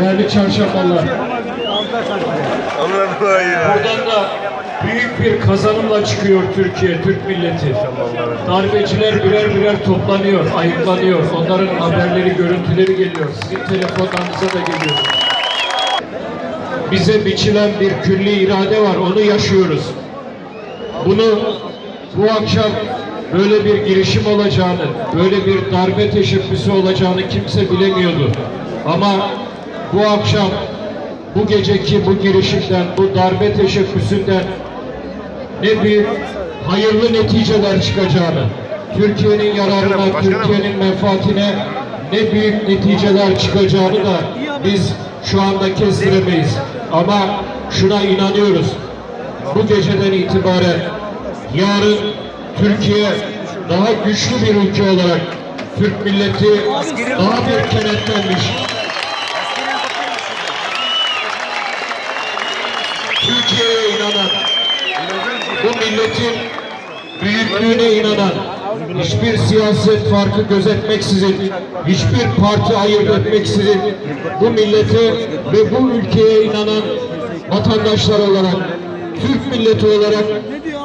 Değerli çarşambalar, buradan da büyük bir kazanımla çıkıyor Türkiye, Türk milleti. Darbeciler birer birer toplanıyor, ayıklanıyor. Onların haberleri, görüntüleri geliyor. Sizin telefonlarınıza da geliyor. Bize biçilen bir külli irade var, onu yaşıyoruz. Bunu bu akşam böyle bir girişim olacağını, böyle bir darbe teşebbüsü olacağını kimse bilemiyordu. Ama bu akşam, bu geceki bu girişimden, bu darbe teşebbüsünden ne bir hayırlı neticeler çıkacağını, Türkiye'nin yararına, Türkiye'nin menfaatine ne büyük neticeler çıkacağını da biz şu anda kestiremeyiz. Ama şuna inanıyoruz. Bu geceden itibaren yarın Türkiye daha güçlü bir ülke olarak Türk milleti daha bir kenetlenmiş. Türkiye'ye inanan, bu milletin büyüklüğüne inanan, hiçbir siyaset farkı gözetmeksizin, hiçbir parti ayırt etmeksizin bu millete ve bu ülkeye inanan vatandaşlar olarak, Türk milleti olarak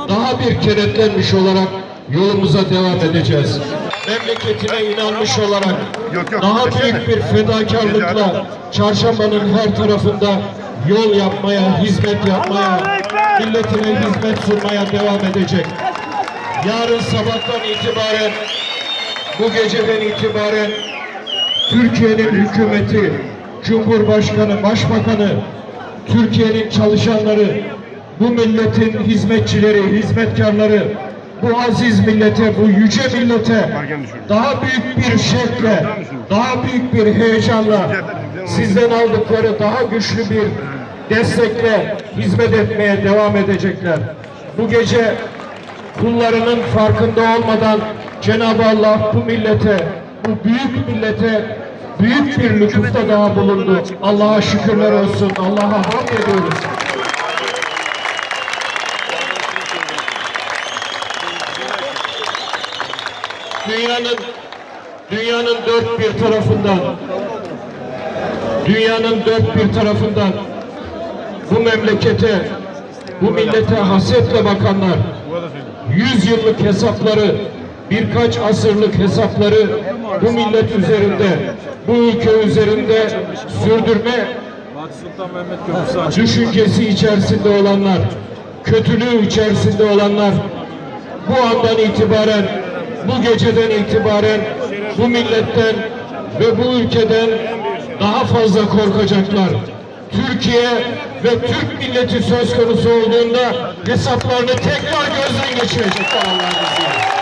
daha bir kenetlenmiş olarak yolumuza devam edeceğiz. Memleketine inanmış olarak Yok, yok. daha büyük bir fedakarlıkla çarşambanın her tarafında yol yapmaya, hizmet yapmaya, milletine hizmet sunmaya devam edecek. Yarın sabahtan itibaren, bu geceden itibaren Türkiye'nin hükümeti, Cumhurbaşkanı, Başbakanı, Türkiye'nin çalışanları, bu milletin hizmetçileri, hizmetkarları, bu aziz millete, bu yüce millete daha büyük bir şevkle, daha büyük bir heyecanla sizden aldıkları daha güçlü bir destekle hizmet etmeye devam edecekler. Bu gece kullarının farkında olmadan Cenab-ı Allah bu millete, bu büyük millete büyük bir lütufta daha bulundu. Allah'a şükürler olsun. Allah'a hamd ediyoruz. Dünyanın dünyanın dört bir tarafından dünyanın dört bir tarafından bu memlekete, bu millete hasetle bakanlar, yüz yıllık hesapları, birkaç asırlık hesapları bu millet üzerinde, bu ülke üzerinde sürdürme düşüncesi içerisinde olanlar, kötülüğü içerisinde olanlar bu andan itibaren, bu geceden itibaren bu milletten ve bu ülkeden daha fazla korkacaklar. Türkiye ve Türk milleti söz konusu olduğunda hesaplarını tekrar gözden geçirecekler Allah'ın izniyle.